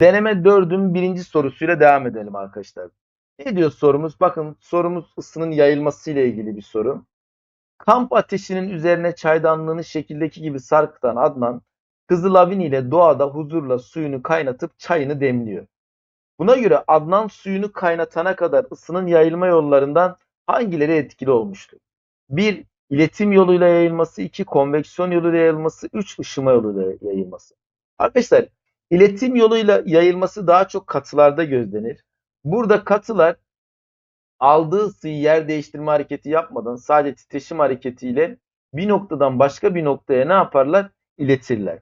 Deneme 4'ün birinci sorusuyla devam edelim arkadaşlar. Ne diyor sorumuz? Bakın sorumuz ısının yayılması ile ilgili bir soru. Kamp ateşinin üzerine çaydanlığını şekildeki gibi sarkıtan Adnan, kızı Lavin ile doğada huzurla suyunu kaynatıp çayını demliyor. Buna göre Adnan suyunu kaynatana kadar ısının yayılma yollarından hangileri etkili olmuştur? 1. İletim yoluyla yayılması, 2. Konveksiyon yoluyla yayılması, 3. ışıma yoluyla yayılması. Arkadaşlar iletim yoluyla yayılması daha çok katılarda gözlenir. Burada katılar aldığı ısıyı yer değiştirme hareketi yapmadan sadece titreşim hareketiyle bir noktadan başka bir noktaya ne yaparlar? İletirler.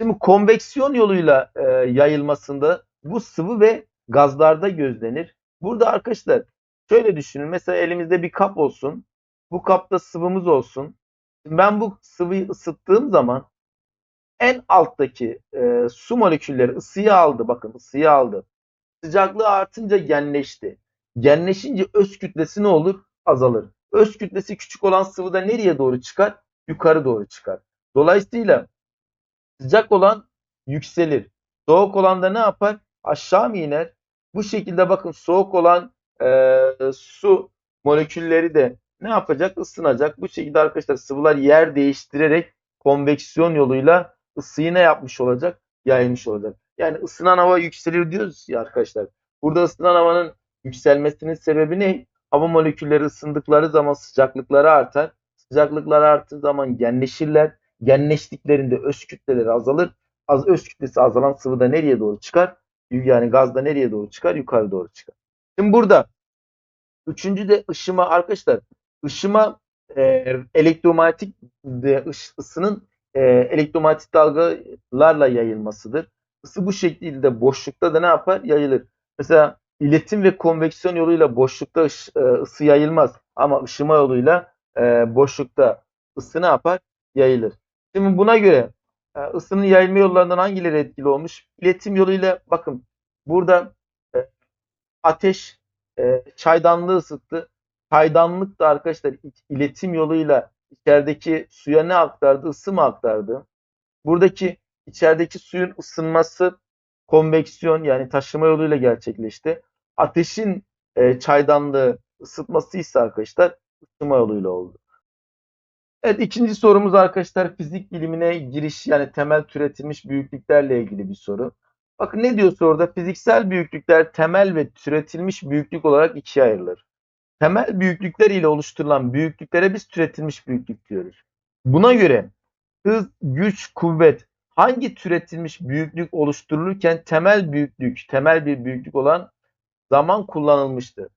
Şimdi konveksiyon yoluyla e, yayılmasında bu sıvı ve gazlarda gözlenir. Burada arkadaşlar şöyle düşünün. Mesela elimizde bir kap olsun. Bu kapta sıvımız olsun. Ben bu sıvıyı ısıttığım zaman en alttaki e, su molekülleri ısıyı aldı. Bakın ısıyı aldı. Sıcaklığı artınca genleşti. Genleşince öz kütlesi ne olur? Azalır. Öz kütlesi küçük olan sıvı da nereye doğru çıkar? Yukarı doğru çıkar. Dolayısıyla sıcak olan yükselir. Soğuk olan da ne yapar? Aşağı mı iner? Bu şekilde bakın soğuk olan e, su molekülleri de ne yapacak? Isınacak. Bu şekilde arkadaşlar sıvılar yer değiştirerek konveksiyon yoluyla ısıyı ne yapmış olacak? Yayılmış olacak. Yani ısınan hava yükselir diyoruz ya arkadaşlar. Burada ısınan havanın yükselmesinin sebebi ne? Hava molekülleri ısındıkları zaman sıcaklıkları artar. Sıcaklıkları arttığı zaman genleşirler. Genleştiklerinde öz kütleleri azalır. Az öz kütlesi azalan sıvı da nereye doğru çıkar? Yani gaz da nereye doğru çıkar? Yukarı doğru çıkar. Şimdi burada üçüncü de ışıma arkadaşlar. Işıma e, elektromanyetik de ış- ısının e, elektromanyetik dalgalarla yayılmasıdır. Isı bu şekilde boşlukta da ne yapar? Yayılır. Mesela iletim ve konveksiyon yoluyla boşlukta ış- e, ısı yayılmaz. Ama ışıma yoluyla e, boşlukta ısı ne yapar? Yayılır. Şimdi buna göre e, ısının yayılma yollarından hangileri etkili olmuş? İletim yoluyla bakın burada e, ateş e, çaydanlığı ısıttı. Çaydanlık da arkadaşlar iletim yoluyla içerideki suya ne aktardı? Isı mı aktardı? Buradaki içerideki suyun ısınması konveksiyon yani taşıma yoluyla gerçekleşti. Ateşin e, çaydanlığı ısıtması ise arkadaşlar ısıtma yoluyla oldu. Evet ikinci sorumuz arkadaşlar fizik bilimine giriş yani temel türetilmiş büyüklüklerle ilgili bir soru. Bakın ne diyor soruda? Fiziksel büyüklükler temel ve türetilmiş büyüklük olarak ikiye ayrılır. Temel büyüklükler ile oluşturulan büyüklüklere biz türetilmiş büyüklük diyoruz. Buna göre hız, güç, kuvvet hangi türetilmiş büyüklük oluşturulurken temel büyüklük, temel bir büyüklük olan zaman kullanılmıştır.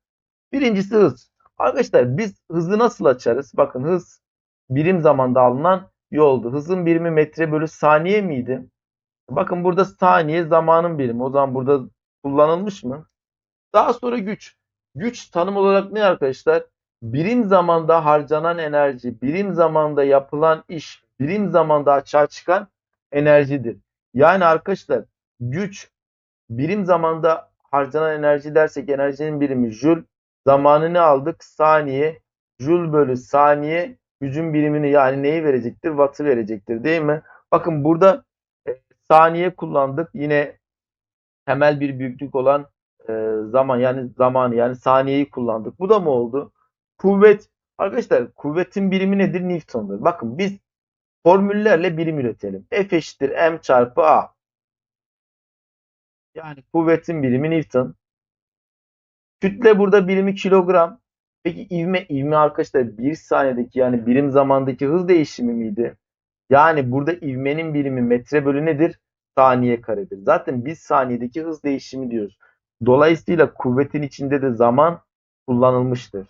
Birincisi hız. Arkadaşlar biz hızı nasıl açarız? Bakın hız birim zamanda alınan yoldu. Hızın birimi metre bölü saniye miydi? Bakın burada saniye zamanın birimi. O zaman burada kullanılmış mı? Daha sonra güç. Güç tanım olarak ne arkadaşlar? Birim zamanda harcanan enerji, birim zamanda yapılan iş, birim zamanda açığa çıkan enerjidir. Yani arkadaşlar güç birim zamanda harcanan enerji dersek enerjinin birimi joule. Zamanı ne aldık? Saniye. Joule bölü saniye gücün birimini yani neyi verecektir? Watt'ı verecektir değil mi? Bakın burada e, saniye kullandık. Yine temel bir büyüklük olan zaman yani zamanı yani saniyeyi kullandık. Bu da mı oldu? Kuvvet. Arkadaşlar kuvvetin birimi nedir? Newton'dur. Bakın biz formüllerle birim üretelim. F eşittir m çarpı a. Yani kuvvetin birimi Newton. Kütle burada birimi kilogram. Peki ivme, ivme arkadaşlar bir saniyedeki yani birim zamandaki hız değişimi miydi? Yani burada ivmenin birimi metre bölü nedir? Saniye karedir. Zaten biz saniyedeki hız değişimi diyoruz. Dolayısıyla kuvvetin içinde de zaman kullanılmıştır.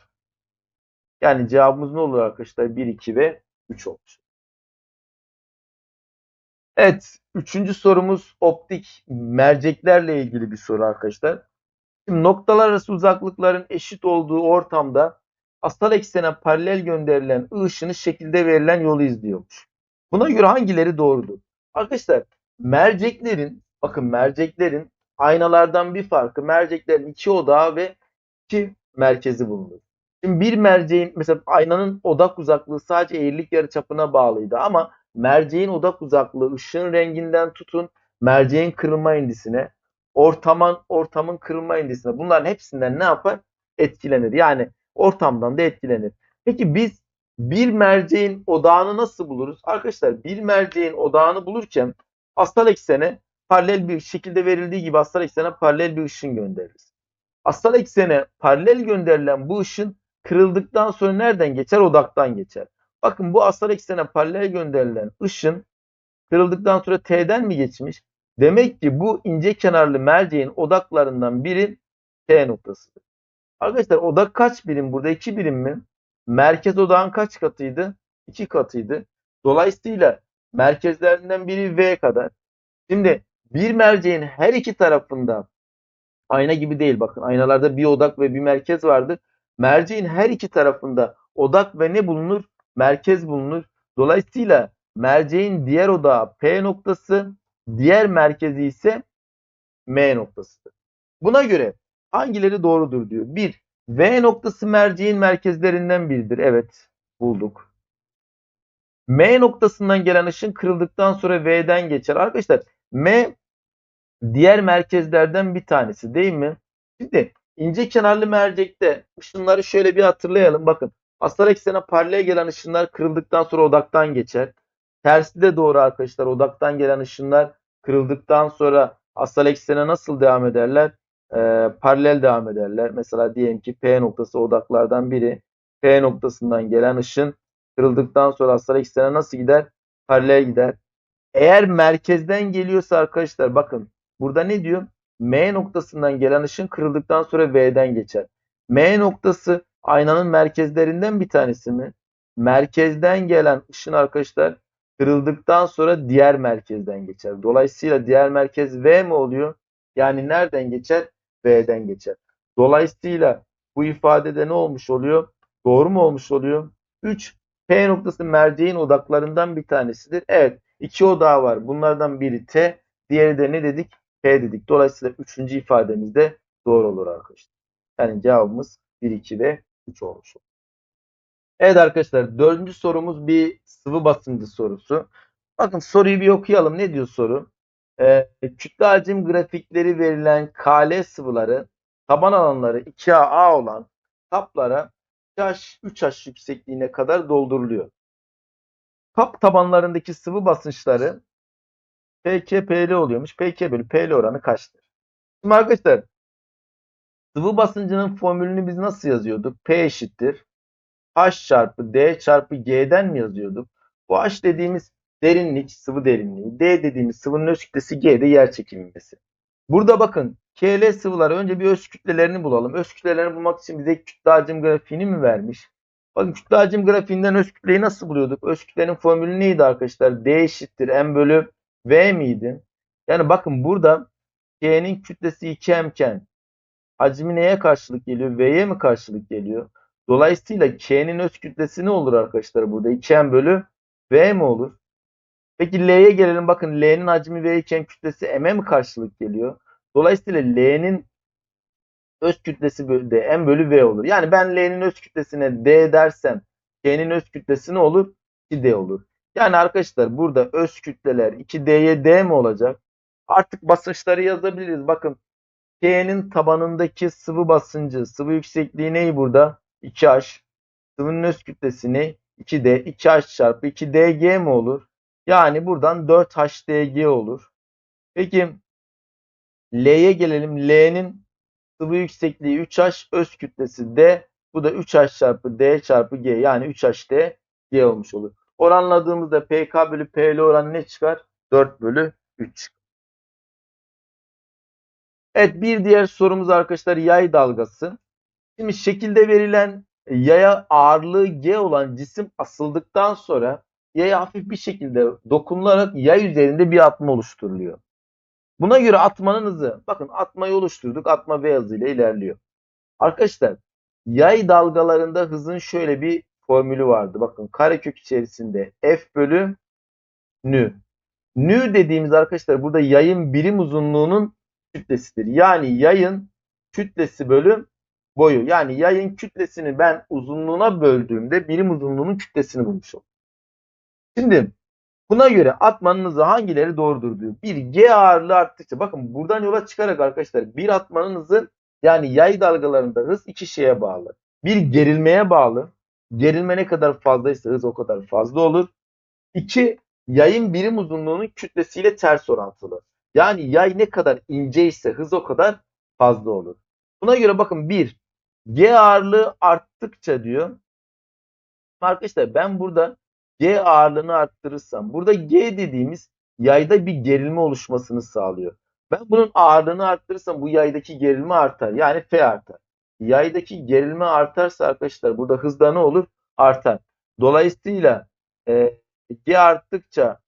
Yani cevabımız ne olur arkadaşlar? 1, 2 ve 3 olmuş. Evet, üçüncü sorumuz optik merceklerle ilgili bir soru arkadaşlar. Şimdi noktalar arası uzaklıkların eşit olduğu ortamda asal eksene paralel gönderilen ışını şekilde verilen yolu izliyormuş. Buna göre hangileri doğrudur? Arkadaşlar merceklerin bakın merceklerin aynalardan bir farkı merceklerin iki odağı ve iki merkezi bulunur. Şimdi bir merceğin mesela aynanın odak uzaklığı sadece eğrilik yarıçapına bağlıydı ama merceğin odak uzaklığı ışığın renginden tutun merceğin kırılma indisine, ortamın ortamın kırılma indisine bunların hepsinden ne yapar? Etkilenir. Yani ortamdan da etkilenir. Peki biz bir merceğin odağını nasıl buluruz? Arkadaşlar bir merceğin odağını bulurken asal eksene paralel bir şekilde verildiği gibi asal eksene paralel bir ışın göndeririz. Asal eksene paralel gönderilen bu ışın kırıldıktan sonra nereden geçer? Odaktan geçer. Bakın bu asal eksene paralel gönderilen ışın kırıldıktan sonra T'den mi geçmiş? Demek ki bu ince kenarlı merceğin odaklarından biri T noktasıdır. Arkadaşlar odak kaç birim burada? 2 birim mi? Merkez odağın kaç katıydı? 2 katıydı. Dolayısıyla merkezlerinden biri V kadar. Şimdi bir merceğin her iki tarafında ayna gibi değil bakın aynalarda bir odak ve bir merkez vardır. Merceğin her iki tarafında odak ve ne bulunur? Merkez bulunur. Dolayısıyla merceğin diğer odağı P noktası, diğer merkezi ise M noktasıdır. Buna göre hangileri doğrudur diyor. 1. V noktası merceğin merkezlerinden biridir. Evet bulduk. M noktasından gelen ışın kırıldıktan sonra V'den geçer. Arkadaşlar M diğer merkezlerden bir tanesi değil mi? Şimdi ince kenarlı mercekte ışınları şöyle bir hatırlayalım. Bakın asal eksene paralel gelen ışınlar kırıldıktan sonra odaktan geçer. Tersi de doğru arkadaşlar. Odaktan gelen ışınlar kırıldıktan sonra asal eksene nasıl devam ederler? Ee, paralel devam ederler. Mesela diyelim ki P noktası odaklardan biri. P noktasından gelen ışın kırıldıktan sonra asal eksene nasıl gider? Paralel gider. Eğer merkezden geliyorsa arkadaşlar bakın burada ne diyor? M noktasından gelen ışın kırıldıktan sonra V'den geçer. M noktası aynanın merkezlerinden bir tanesi mi? Merkezden gelen ışın arkadaşlar kırıldıktan sonra diğer merkezden geçer. Dolayısıyla diğer merkez V mi oluyor? Yani nereden geçer? V'den geçer. Dolayısıyla bu ifadede ne olmuş oluyor? Doğru mu olmuş oluyor? 3. P noktası merceğin odaklarından bir tanesidir. Evet. iki odağı var. Bunlardan biri T. Diğeri de ne dedik? P dedik. Dolayısıyla üçüncü ifademiz de doğru olur arkadaşlar. Yani cevabımız 1, 2 ve 3 olmuş olur. Evet arkadaşlar dördüncü sorumuz bir sıvı basıncı sorusu. Bakın soruyu bir okuyalım. Ne diyor soru? Ee, kütle hacim grafikleri verilen KL sıvıları taban alanları 2A olan kaplara 3H, 3H yüksekliğine kadar dolduruluyor. Kap tabanlarındaki sıvı basınçları PK-PL oluyormuş. PK bölü PL oranı kaçtır? Şimdi arkadaşlar sıvı basıncının formülünü biz nasıl yazıyorduk? P eşittir. H çarpı D çarpı G'den mi yazıyorduk? Bu H dediğimiz derinlik, sıvı derinliği. D dediğimiz sıvının öz kütlesi, G de yer çekilmesi. Burada bakın KL sıvıları önce bir öz kütlelerini bulalım. Öz kütlelerini bulmak için bize kütle hacim grafiğini mi vermiş? Bakın kütle hacim grafiğinden öz kütleyi nasıl buluyorduk? Öz kütlenin formülü neydi arkadaşlar? D eşittir M bölü V miydi? Yani bakın burada K'nin kütlesi 2M iken hacmi neye karşılık geliyor? V'ye mi karşılık geliyor? Dolayısıyla K'nin öz kütlesi ne olur arkadaşlar burada? 2M bölü V mi olur? Peki L'ye gelelim. Bakın L'nin hacmi V kütlesi M'e mi karşılık geliyor? Dolayısıyla L'nin öz kütlesi bölü D, M bölü V olur. Yani ben L'nin öz kütlesine D dersem K'nin öz kütlesi ne olur? 2D olur. Yani arkadaşlar burada öz kütleler 2D'ye D mi olacak? Artık basınçları yazabiliriz. Bakın K'nin tabanındaki sıvı basıncı, sıvı yüksekliği neyi burada? 2H. Sıvının öz kütlesi ne? 2D. 2H çarpı 2DG mi olur? Yani buradan 4HDG olur. Peki L'ye gelelim. L'nin sıvı yüksekliği 3H, öz kütlesi D. Bu da 3H çarpı D çarpı G. Yani 3HD G olmuş olur. Oranladığımızda PK bölü PL oranı ne çıkar? 4 bölü 3 Evet bir diğer sorumuz arkadaşlar yay dalgası. Şimdi şekilde verilen yaya ağırlığı G olan cisim asıldıktan sonra yaya hafif bir şekilde dokunularak yay üzerinde bir atma oluşturuluyor. Buna göre atmanın hızı. Bakın atmayı oluşturduk. Atma V hızıyla ilerliyor. Arkadaşlar yay dalgalarında hızın şöyle bir formülü vardı. Bakın karekök içerisinde F bölü nü. Nü dediğimiz arkadaşlar burada yayın birim uzunluğunun kütlesidir. Yani yayın kütlesi bölü boyu. Yani yayın kütlesini ben uzunluğuna böldüğümde birim uzunluğunun kütlesini bulmuş oldum. Şimdi Buna göre atmanın hızı hangileri doğrudur diyor. Bir G ağırlığı arttıkça bakın buradan yola çıkarak arkadaşlar bir atmanın hızı yani yay dalgalarında hız iki şeye bağlı. Bir gerilmeye bağlı. Gerilme ne kadar fazlaysa hız o kadar fazla olur. İki yayın birim uzunluğunun kütlesiyle ters orantılı. Yani yay ne kadar ince ise hız o kadar fazla olur. Buna göre bakın bir G ağırlığı arttıkça diyor. Arkadaşlar ben burada G ağırlığını arttırırsam burada G dediğimiz yayda bir gerilme oluşmasını sağlıyor. Ben bunun ağırlığını arttırırsam bu yaydaki gerilme artar. Yani F artar. Yaydaki gerilme artarsa arkadaşlar burada hızda ne olur? Artar. Dolayısıyla e, G arttıkça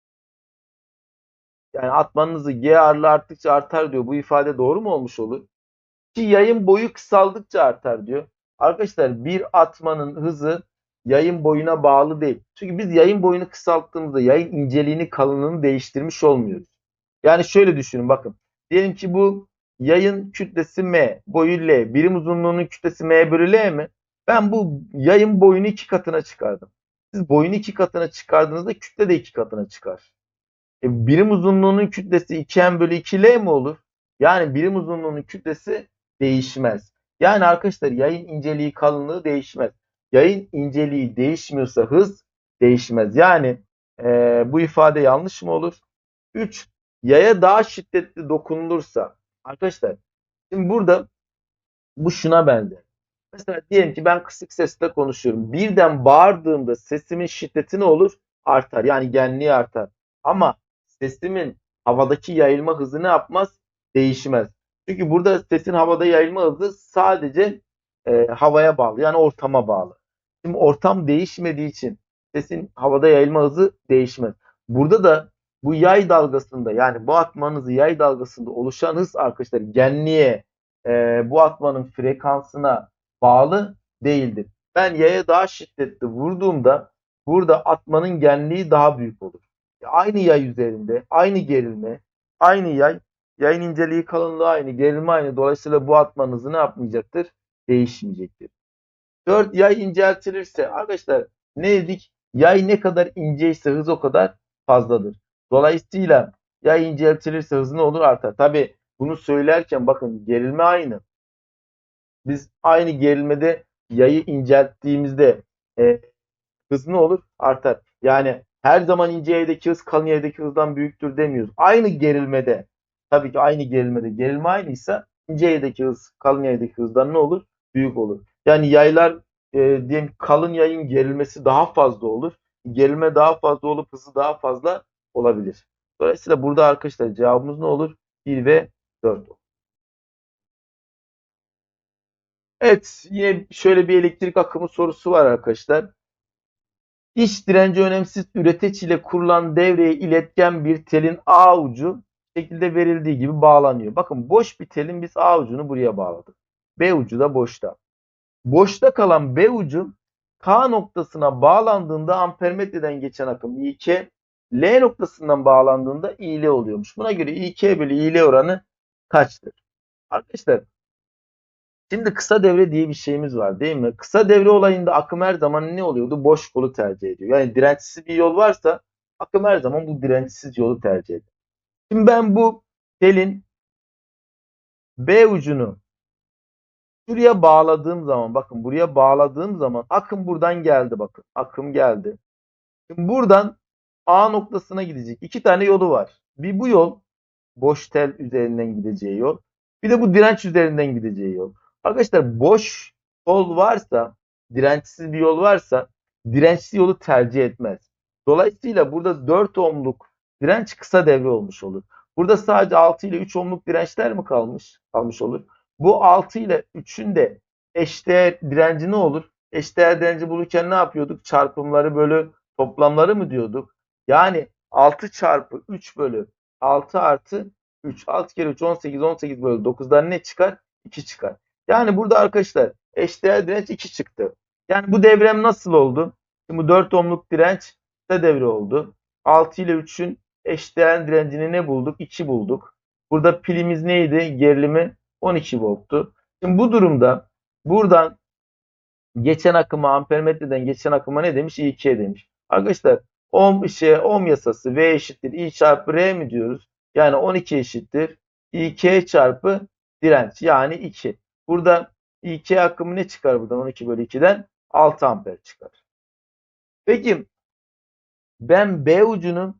yani atmanın hızı G ağırlığı arttıkça artar diyor. Bu ifade doğru mu olmuş olur? Ki yayın boyu kısaldıkça artar diyor. Arkadaşlar bir atmanın hızı yayın boyuna bağlı değil. Çünkü biz yayın boyunu kısalttığımızda yayın inceliğini kalınlığını değiştirmiş olmuyoruz. Yani şöyle düşünün bakın. Diyelim ki bu yayın kütlesi M, boyu L, birim uzunluğunun kütlesi M bölü L mi? Ben bu yayın boyunu iki katına çıkardım. Siz boyunu iki katına çıkardığınızda kütle de iki katına çıkar. E, birim uzunluğunun kütlesi 2M bölü 2L mi olur? Yani birim uzunluğunun kütlesi değişmez. Yani arkadaşlar yayın inceliği kalınlığı değişmez. Yayın inceliği değişmiyorsa hız değişmez. Yani e, bu ifade yanlış mı olur? 3. Yaya daha şiddetli dokunulursa. Arkadaşlar şimdi burada bu şuna benzer. Mesela diyelim ki ben kısık sesle konuşuyorum. Birden bağırdığımda sesimin şiddeti ne olur? Artar. Yani genliği artar. Ama sesimin havadaki yayılma hızı ne yapmaz? Değişmez. Çünkü burada sesin havada yayılma hızı sadece e, havaya bağlı. Yani ortama bağlı. Şimdi ortam değişmediği için sesin havada yayılma hızı değişmez. Burada da bu yay dalgasında yani bu atmanın hızı yay dalgasında oluşan hız arkadaşlar genliğe e, bu atmanın frekansına bağlı değildir. Ben yaya daha şiddetli vurduğumda burada atmanın genliği daha büyük olur. Aynı yay üzerinde aynı gerilme aynı yay yayın inceliği kalınlığı aynı gerilme aynı dolayısıyla bu atmanın hızı ne yapmayacaktır? Değişmeyecektir. 4 yay inceltilirse arkadaşlar ne dedik? Yay ne kadar inceyse hız o kadar fazladır. Dolayısıyla yay inceltilirse hız ne olur? Artar. Tabi bunu söylerken bakın gerilme aynı. Biz aynı gerilmede yayı incelttiğimizde e, hız ne olur? Artar. Yani her zaman ince yaydaki hız kalın yaydaki hızdan büyüktür demiyoruz. Aynı gerilmede tabii ki aynı gerilmede gerilme aynıysa ince yaydaki hız kalın yaydaki hızdan ne olur? Büyük olur. Yani yaylar e, diyelim kalın yayın gerilmesi daha fazla olur. Gerilme daha fazla olup hızı daha fazla olabilir. Dolayısıyla burada arkadaşlar cevabımız ne olur? 1 ve 4 olur. Evet yine şöyle bir elektrik akımı sorusu var arkadaşlar. İç direnci önemsiz üreteç ile kurulan devreye iletken bir telin A ucu şekilde verildiği gibi bağlanıyor. Bakın boş bir telin biz A ucunu buraya bağladık. B ucu da boşta. Boşta kalan B ucu K noktasına bağlandığında ampermetreden geçen akım İK, L noktasından bağlandığında İL oluyormuş. Buna göre İK bölü İL oranı kaçtır? Arkadaşlar şimdi kısa devre diye bir şeyimiz var değil mi? Kısa devre olayında akım her zaman ne oluyordu? Boş kolu tercih ediyor. Yani dirençsiz bir yol varsa akım her zaman bu dirençsiz yolu tercih ediyor. Şimdi ben bu telin B ucunu Şuraya bağladığım zaman bakın buraya bağladığım zaman akım buradan geldi bakın. Akım geldi. Şimdi buradan A noktasına gidecek. İki tane yolu var. Bir bu yol boş tel üzerinden gideceği yol. Bir de bu direnç üzerinden gideceği yol. Arkadaşlar boş yol varsa dirençsiz bir yol varsa dirençli yolu tercih etmez. Dolayısıyla burada 4 ohmluk direnç kısa devre olmuş olur. Burada sadece 6 ile 3 ohmluk dirençler mi kalmış? Kalmış olur. Bu 6 ile 3'ün de eşdeğer direnci ne olur? Eşdeğer direnci bulurken ne yapıyorduk? Çarpımları bölü toplamları mı diyorduk? Yani 6 çarpı 3 bölü 6 artı 3. 6 kere 3 18 18 bölü 9'dan ne çıkar? 2 çıkar. Yani burada arkadaşlar eşdeğer direnç 2 çıktı. Yani bu devrem nasıl oldu? Şimdi bu 4 ohmluk direnç de devre oldu. 6 ile 3'ün eşdeğer direncini ne bulduk? 2 bulduk. Burada pilimiz neydi? Gerilimi 12 volttu. Şimdi bu durumda buradan geçen akıma ampermetreden geçen akıma ne demiş? İ2 demiş. Arkadaşlar Ohm, şey, ohm yasası V eşittir I çarpı R mi diyoruz? Yani 12 eşittir İK çarpı direnç yani 2. Burada İK akımı ne çıkar buradan 12 bölü 2'den? 6 amper çıkar. Peki ben B ucunu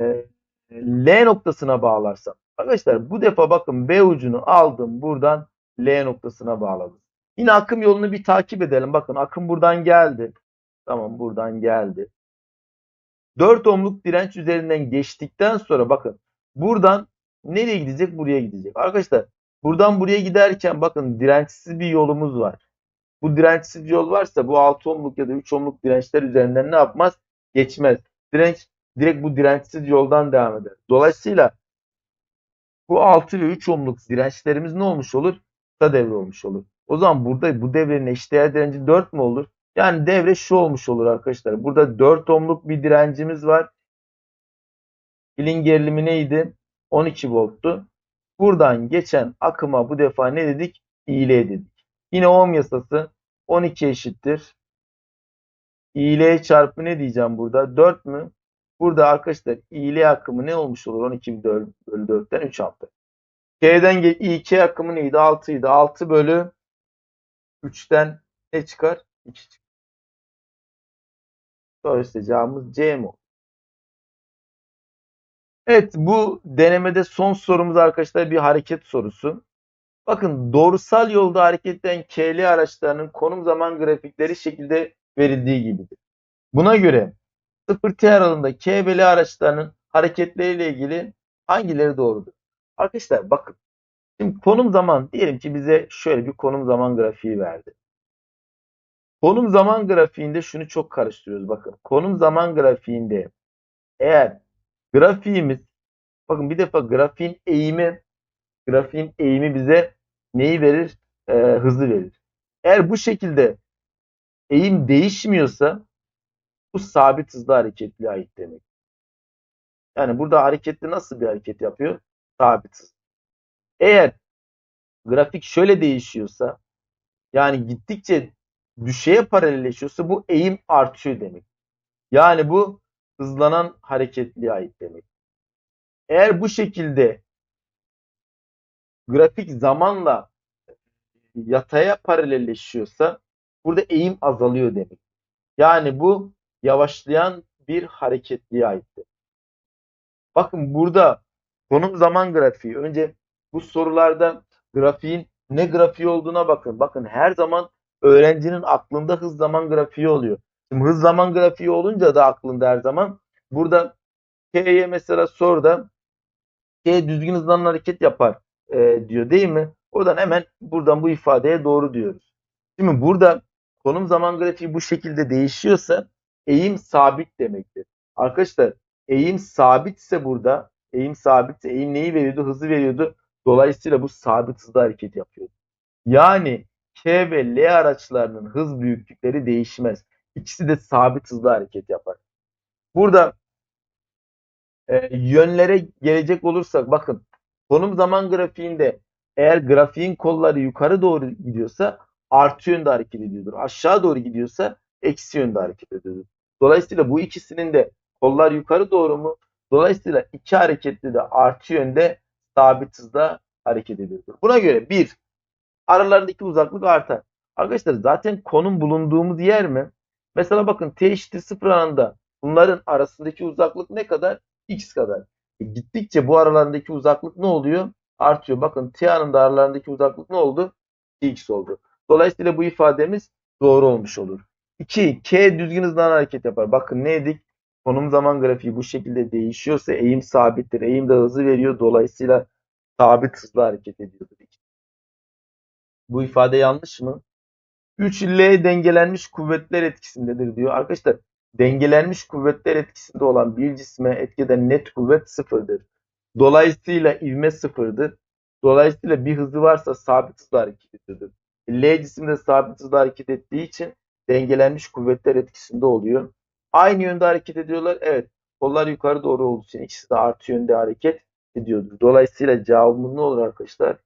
e, L noktasına bağlarsam. Arkadaşlar bu defa bakın B ucunu aldım buradan L noktasına bağladım. Yine akım yolunu bir takip edelim. Bakın akım buradan geldi. Tamam buradan geldi. 4 ohmluk direnç üzerinden geçtikten sonra bakın buradan nereye gidecek? Buraya gidecek. Arkadaşlar buradan buraya giderken bakın dirençsiz bir yolumuz var. Bu dirençsiz yol varsa bu 6 ohmluk ya da 3 ohmluk dirençler üzerinden ne yapmaz? Geçmez. Direnç direkt bu dirençsiz yoldan devam eder. Dolayısıyla bu 6 ve 3 ohmluk dirençlerimiz ne olmuş olur? Kısa devre olmuş olur. O zaman burada bu devrenin eşdeğer direnci 4 mü olur? Yani devre şu olmuş olur arkadaşlar. Burada 4 ohmluk bir direncimiz var. Pilin gerilimi neydi? 12 volttu. Buradan geçen akıma bu defa ne dedik? İğle dedik. Yine ohm yasası 12 eşittir. İğle çarpı ne diyeceğim burada? 4 mü? Burada arkadaşlar İğle akımı ne olmuş olur? 12 bölü 4'ten 3 amper. K'den İK akımı neydi? 6 idi. 6 bölü 3'ten ne çıkar? 2 çıkar. Dolayısıyla C mi? Evet bu denemede son sorumuz arkadaşlar bir hareket sorusu. Bakın doğrusal yolda hareket eden KL araçlarının konum zaman grafikleri şekilde verildiği gibidir. Buna göre 0T aralığında K ve L araçlarının hareketleriyle ilgili hangileri doğrudur? Arkadaşlar bakın. Şimdi konum zaman diyelim ki bize şöyle bir konum zaman grafiği verdi. Konum zaman grafiğinde şunu çok karıştırıyoruz bakın. Konum zaman grafiğinde eğer grafiğimiz bakın bir defa grafiğin eğimi grafiğin eğimi bize neyi verir? Ee, hızı verir. Eğer bu şekilde eğim değişmiyorsa bu sabit hızlı hareketli ait demek. Yani burada hareketli nasıl bir hareket yapıyor? Sabit hız. Eğer grafik şöyle değişiyorsa yani gittikçe düşeye paralelleşiyorsa bu eğim artıyor demek. Yani bu hızlanan hareketliğe ait demek. Eğer bu şekilde grafik zamanla yataya paralelleşiyorsa burada eğim azalıyor demek. Yani bu yavaşlayan bir hareketliğe aittir. Bakın burada konum zaman grafiği. Önce bu sorularda grafiğin ne grafiği olduğuna bakın. Bakın her zaman öğrencinin aklında hız zaman grafiği oluyor. Şimdi hız zaman grafiği olunca da aklında her zaman burada K'ye mesela soruda K düzgün hızlanan hareket yapar e, diyor değil mi? Oradan hemen buradan bu ifadeye doğru diyoruz. Şimdi burada konum zaman grafiği bu şekilde değişiyorsa eğim sabit demektir. Arkadaşlar eğim sabitse burada eğim sabitse eğim neyi veriyordu? Hızı veriyordu. Dolayısıyla bu sabit hızda hareket yapıyor. Yani K ve L araçlarının hız büyüklükleri değişmez. İkisi de sabit hızda hareket yapar. Burada e, yönlere gelecek olursak bakın konum zaman grafiğinde eğer grafiğin kolları yukarı doğru gidiyorsa artı yönde hareket ediyordur. Aşağı doğru gidiyorsa eksi yönde hareket ediyordur. Dolayısıyla bu ikisinin de kollar yukarı doğru mu? Dolayısıyla iki hareketli de artı yönde sabit hızda hareket ediyordur. Buna göre bir aralarındaki uzaklık artar. Arkadaşlar zaten konum bulunduğumuz yer mi? Mesela bakın t eşittir 0 anında bunların arasındaki uzaklık ne kadar? x kadar. E gittikçe bu aralarındaki uzaklık ne oluyor? Artıyor. Bakın t anında aralarındaki uzaklık ne oldu? x oldu. Dolayısıyla bu ifademiz doğru olmuş olur. 2. K düzgün hızlanan hareket yapar. Bakın ne dedik? Konum zaman grafiği bu şekilde değişiyorsa eğim sabittir. Eğim de hızı veriyor. Dolayısıyla sabit hızla hareket ediyordur. Bu ifade yanlış mı? 3L dengelenmiş kuvvetler etkisindedir diyor. Arkadaşlar dengelenmiş kuvvetler etkisinde olan bir cisme etkeden net kuvvet sıfırdır. Dolayısıyla ivme sıfırdır. Dolayısıyla bir hızı varsa sabit hızla hareket ediyordur. L cisimde sabit hızla hareket ettiği için dengelenmiş kuvvetler etkisinde oluyor. Aynı yönde hareket ediyorlar. Evet. Kollar yukarı doğru olduğu için ikisi de artı yönde hareket ediyordur. Dolayısıyla cevabımız ne olur arkadaşlar?